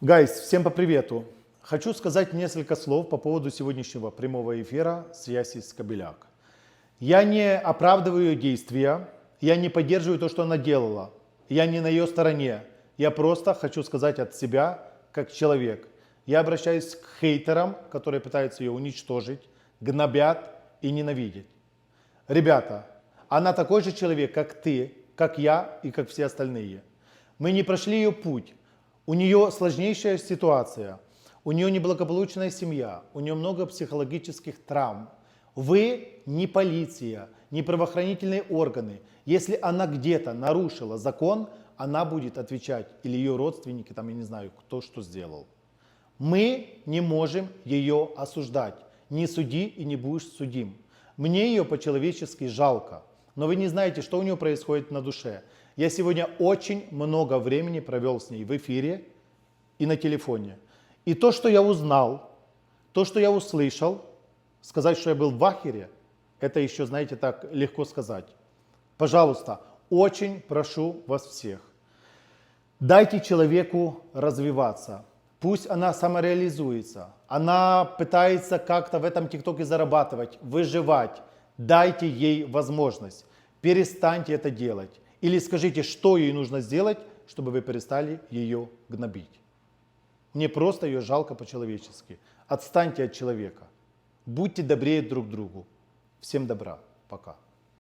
Гайс, всем по привету. Хочу сказать несколько слов по поводу сегодняшнего прямого эфира с Яси Скобеляк. Я не оправдываю ее действия, я не поддерживаю то, что она делала. Я не на ее стороне. Я просто хочу сказать от себя, как человек. Я обращаюсь к хейтерам, которые пытаются ее уничтожить, гнобят и ненавидеть. Ребята, она такой же человек, как ты, как я и как все остальные. Мы не прошли ее путь. У нее сложнейшая ситуация. У нее неблагополучная семья. У нее много психологических травм. Вы не полиция, не правоохранительные органы. Если она где-то нарушила закон, она будет отвечать. Или ее родственники, там я не знаю, кто что сделал. Мы не можем ее осуждать. Не суди и не будешь судим. Мне ее по-человечески жалко. Но вы не знаете, что у нее происходит на душе. Я сегодня очень много времени провел с ней в эфире и на телефоне. И то, что я узнал, то, что я услышал, сказать, что я был в ахере, это еще, знаете, так легко сказать. Пожалуйста, очень прошу вас всех, дайте человеку развиваться. Пусть она самореализуется, она пытается как-то в этом ТикТоке зарабатывать, выживать. Дайте ей возможность. Перестаньте это делать. Или скажите, что ей нужно сделать, чтобы вы перестали ее гнобить. Мне просто ее жалко по-человечески. Отстаньте от человека. Будьте добрее друг другу. Всем добра. Пока.